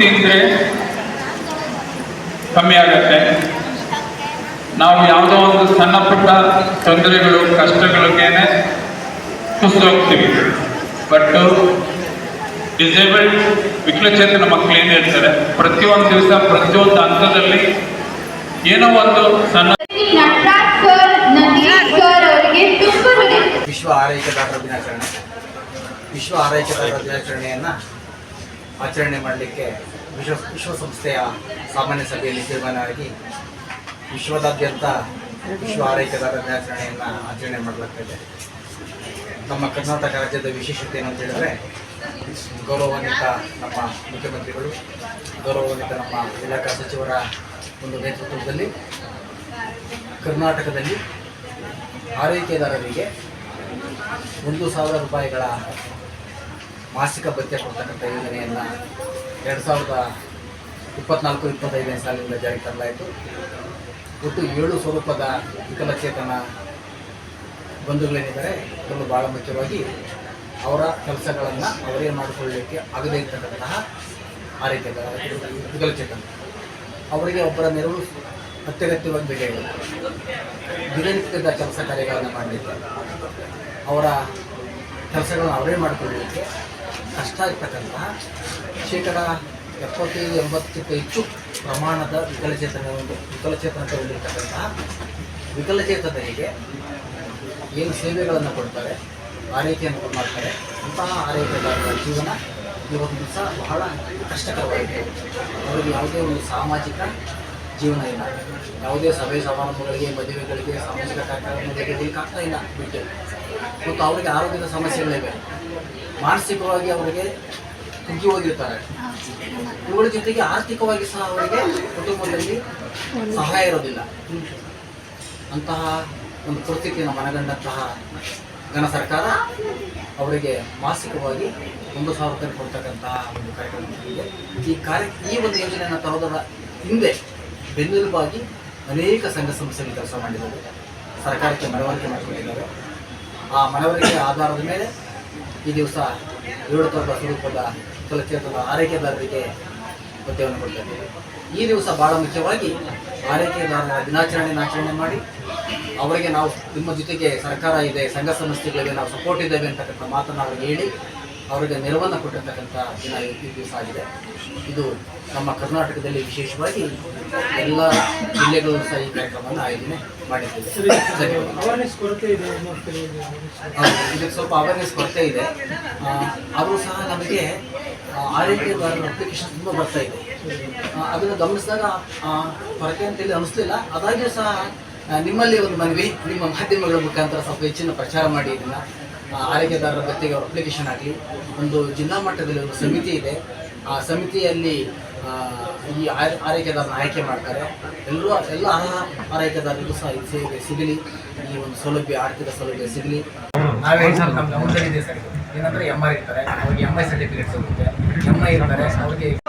ತಿಂದರೆ ಕಮ್ಮಿ ಆಗತ್ತೆ. ನಾವು ಯಾವುದೋ ಒಂದು ಸಣ್ಣ ಪುಟ್ಟ ತೊಂದರೆಗಳು, ಕಷ್ಟಗಳಿಗೇನೆ ಹೋಗ್ತೀವಿ. ಬಟ್ ಡಿಸೇಬಲ್ಡ್ ವಿಕಲಚೇತನ ಮಕ್ಕಳು ಏನು ಹೇಳ್ತಾರೆ? ಪ್ರತಿಯೊಂದು ದಿವಸ, ಪ್ರತಿಯೊಂದು ಹಂತದಲ್ಲಿ ಏನೋ ಒಂದು ಸಣ್ಣ ವಿಶ್ವ ಆರೈಕೆದಾರರ ದಿನಾಚರಣೆ. ವಿಶ್ವ ಆರೈಕೆದಾರರ ದಿನಾಚರಣೆಯನ್ನು ಆಚರಣೆ ಮಾಡಲಿಕ್ಕೆ ವಿಶ್ವ ವಿಶ್ವಸಂಸ್ಥೆಯ ಸಾಮಾನ್ಯ ಸಭೆಯಲ್ಲಿ ತೀರ್ಮಾನವಾಗಿ ವಿಶ್ವದಾದ್ಯಂತ ವಿಶ್ವ ಆರೈಕೆದಾರರ ದಿನಾಚರಣೆಯನ್ನು ಆಚರಣೆ ಮಾಡಲಾಗ್ತದೆ ನಮ್ಮ ಕರ್ನಾಟಕ ರಾಜ್ಯದ ವಿಶೇಷತೆ ಏನು ಅಂತ ಹೇಳಿದ್ರೆ, ಗೌರವಾನ್ವಿತ ನಮ್ಮ ಮುಖ್ಯಮಂತ್ರಿಗಳು, ಗೌರವಾನ್ವಿತ ನಮ್ಮ ಇಲಾಖಾ ಸಚಿವರ ಒಂದು ನೇತೃತ್ವದಲ್ಲಿ, ಕರ್ನಾಟಕದಲ್ಲಿ ಆರೈಕೆದಾರರಿಗೆ ಒಂದು ಸಾವಿರ ರೂಪಾಯಿಗಳ ಮಾಸಿಕ ಭತ್ಯೆ ಕೊಡ್ತಕ್ಕಂಥ ಯೋಜನೆಯನ್ನು ಎರಡು ಸಾವಿರದ ಇಪ್ಪತ್ನಾಲ್ಕು, ಇಪ್ಪತ್ತೈದನೇ ಸಾಲಿನಿಂದ ಜಾರಿಗೆ ತರಲಾಯಿತು. ಒಟ್ಟು ಏಳು ಸ್ವರೂಪದ ವಿಕಲಚೇತನ ಬಂಧುಗಳೇನಿದ್ದಾರೆ, ಅದರಲ್ಲೂ ಭಾಳ ಮುಖ್ಯವಾಗಿ ಅವರ ಕೆಲಸಗಳನ್ನು ಅವರೇ ಮಾಡಿಕೊಳ್ಳಲಿಕ್ಕೆ ಆಗದೇ ಇರ್ತಕ್ಕಂತಹ ಆ ರೀತಿಯ ವಿಕಲಚೇತನ. ಅವರಿಗೆ ಒಬ್ಬರ ನೆರವು ಅತ್ಯಗತ್ಯವಾಗಿ ಬೇಕಾಗಿದೆ ದಿನನಿತ್ಯದ ಕೆಲಸ ಕಾರ್ಯಗಳನ್ನು ಮಾಡಲಿಕ್ಕೆ ಅವರ ಕೆಲಸಗಳನ್ನು ಅವರೇ ಮಾಡಿಕೊಳ್ಳಲಿಕ್ಕೆ ಕಷ್ಟ ಇರ್ತಕ್ಕಂತಹ ಶೇಕಡ ಎಪ್ಪತ್ತೈದು, ಎಂಬತ್ತಕ್ಕೂ ಹೆಚ್ಚು ಪ್ರಮಾಣದ ವಿಕಲಚೇತನ ಒಂದು ವಿಕಲಚೇತನತೆ ಹೊಂದಿರತಕ್ಕಂತಹ ವಿಕಲಚೇತನರಿಗೆ ಏನು ಸೇವೆಗಳನ್ನು ಕೊಡ್ತಾರೆ, ಆರೈಕೆಯನ್ನು ಮಾಡ್ತಾರೆ. ಅಂತಹ ಆರೈಕೆದಾರರ ಜೀವನ ಇವತ್ತು ದಿವಸ ಬಹಳ ಕಷ್ಟಕರವಾಗಿದೆ. ಅವರಿಗೆ ಯಾವುದೇ ಒಂದು ಸಾಮಾಜಿಕ ಜೀವನ ಇಲ್ಲ. ಯಾವುದೇ ಸಭೆ, ಸಮಾರಂಭಗಳಿಗೆ, ಮದುವೆಗಳಿಗೆ, ಸಾಮಾಜಿಕ ಕಾರ್ಯಕ್ರಮಗಳಿಗೆ ಬೇಕಾಗ್ತಾ ಇಲ್ಲ, ಬಿಟ್ಟು. ಮತ್ತು ಅವರಿಗೆ ಆರೋಗ್ಯದ ಸಮಸ್ಯೆಗಳಿವೆ ಮಾನಸಿಕವಾಗಿ ಅವರಿಗೆ ಕುಗ್ಗಿ ಹೋಗಿರ್ತಾರೆ. ಇವುಗಳ ಜೊತೆಗೆ ಆರ್ಥಿಕವಾಗಿ ಸಹ ಅವರಿಗೆ ಕುಟುಂಬದಲ್ಲಿ ಸಹಾಯ ಇರೋದಿಲ್ಲ. ಅಂತಹ ಒಂದು ಪರಿಸ್ಥಿತಿಯನ್ನು ಮನಗಂಡಂತಹ ಘನ ಸರ್ಕಾರ ಅವರಿಗೆ ಮಾಸಿಕವಾಗಿ ಒಂದು ಸಾವಿರ ರೂಪಾಯಿ ಕೊಡ್ತಕ್ಕಂತಹ ಒಂದು ಕಾರ್ಯಕ್ರಮ ಈ ಕಾರ್ಯ, ಈ ಒಂದು ಯೋಜನೆಯನ್ನು ತರೋದರ ಹಿಂದೆ ಬೆನ್ನೆಲುಬಾಗಿ ಅನೇಕ ಸಂಘ ಸಂಸ್ಥೆಗಳು ಕೆಲಸ ಮಾಡಿದ್ದಾರೆ. ಸರ್ಕಾರಕ್ಕೆ ಮನವರಿಕೆ ಮಾಡಿಕೊಂಡಿದ್ದಾರೆ. ಆ ಮನವರಿಕೆ ಆಧಾರದ ಮೇಲೆ ಈ ದಿವಸ ಏಳು ಥರದ ಸ್ವರೂಪದ ಕೆಲಸದ ಆರೈಕೆದಾರರಿಗೆ ಪದ್ಯವನ್ನು ಕೊಡ್ತಾರೆ ಈ ದಿವಸ ಭಾಳ ಮುಖ್ಯವಾಗಿ ಆರೈಕೆದಾರರ ದಿನಾಚರಣೆಯನ್ನು ಆಚರಣೆ ಮಾಡಿ ಅವರಿಗೆ ನಾವು ನಿಮ್ಮ ಜೊತೆಗೆ ಸರ್ಕಾರ ಇದೆ, ಸಂಘ ಸಂಸ್ಥೆಗಳಿಗೆ ನಾವು ಸಪೋರ್ಟ್ ಇದ್ದೇವೆ ಅಂತಕ್ಕಂಥ ಮಾತನ್ನು ಅವರಿಗೆ ಹೇಳಿ ಅವರಿಗೆ ನೆರವನ್ನು ಕೊಟ್ಟಿರ್ತಕ್ಕಂಥ ದಿನ ಈ ದಿವಸ ಆಗಿದೆ. ಇದು ನಮ್ಮ ಕರ್ನಾಟಕದಲ್ಲಿ ವಿಶೇಷವಾಗಿ ಎಲ್ಲ ಜಿಲ್ಲೆಗಳು ಸಹ ಈ ಕಾರ್ಯಕ್ರಮವನ್ನು ಆಯೋಜನೆ ಮಾಡಿದ್ದೇವೆ. ಇದಕ್ಕೆ ಸ್ವಲ್ಪ ಅವೇರ್ನೆಸ್ ಕೊರತೆ ಇದೆ. ಆದರೂ ಸಹ ನಮಗೆ ಆರೋಗ್ಯದಾರರ ಅಪ್ಲಿಕೇಶನ್ ತುಂಬ ಬರ್ತಾ ಇದೆ. ಅದನ್ನು ಗಮನಿಸಿದಾಗ ಕೊರತೆ ಅಂತೇಳಿ ಅನಿಸ್ತಿಲ್ಲ ಆದಾಗ್ಯೂ ಸಹ ನಿಮ್ಮಲ್ಲಿ ಒಂದು ಮನವಿ ನಿಮ್ಮ ಮಾಧ್ಯಮಗಳ ಮುಖಾಂತರ ಸ್ವಲ್ಪ ಹೆಚ್ಚಿನ ಪ್ರಚಾರ ಮಾಡಿ ಇದನ್ನು. ಆರೈಕೆದಾರರ ಜೊತೆಗೆ ಅವ್ರ ಅಪ್ಲಿಕೇಶನ್ ಆಗಲಿ ಒಂದು ಜಿಲ್ಲಾ ಮಟ್ಟದಲ್ಲಿ ಒಂದು ಸಮಿತಿ ಇದೆ. ಆ ಸಮಿತಿಯಲ್ಲಿ ಈ ಆರೈ- ಆರೈಕೆದಾರನ ಆಯ್ಕೆ ಮಾಡ್ತಾರೆ. ಎಲ್ಲರೂ ಎಲ್ಲ ಅರ್ಹ ಆರೈಕೆದಾರರಿಗೂ ಸಹ ಈ ಸೇವೆ ಸಿಗಲಿ. ಈ ಒಂದು ಸೌಲಭ್ಯ ಆರ್ಥಿಕ ಸೌಲಭ್ಯ ಸಿಗಲಿ. ನಾವೇ ಸರ್ ಸರ್. ಏನಂದ್ರೆ ಎಂ ಆರ್ ಇರ್ತಾರೆ. ಅವ್ರಿಗೆ ಎಂ ಐ ಸರ್ಟಿಫಿಕೇಟ್ ಸಿಗುತ್ತೆ. ಎಂ ಐ ಇರ್ತಾರೆ. ಅವ್ರಿಗೆ